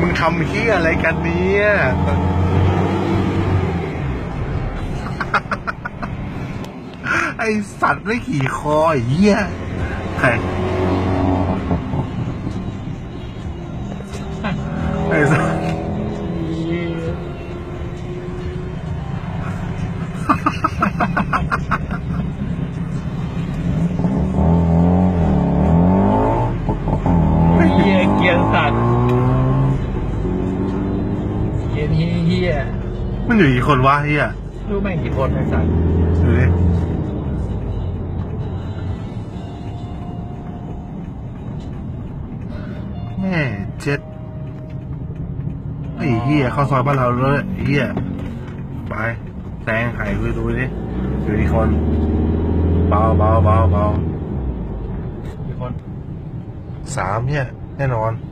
มึงทำเฮียอะไรกันเนี่ยไอสัตว์ไม่ขี่คอเฮียใครไอสัตว์ไม่เฮียเกียร์สัตว์ นี้เฮียมันอยู่กี่คนวะเฮียรู้แม่งกี่คนไอ้สัตว์ดูดิแม่เจ็ดไอ้เหี้ยเข้าซอยบ้านเราเลยไอ้เหี้ยไปแซงไข่ไปดูดิอยู่กี่คนเบาเบาเบาเบากี่คนสามเนี่ยแน่นอนอ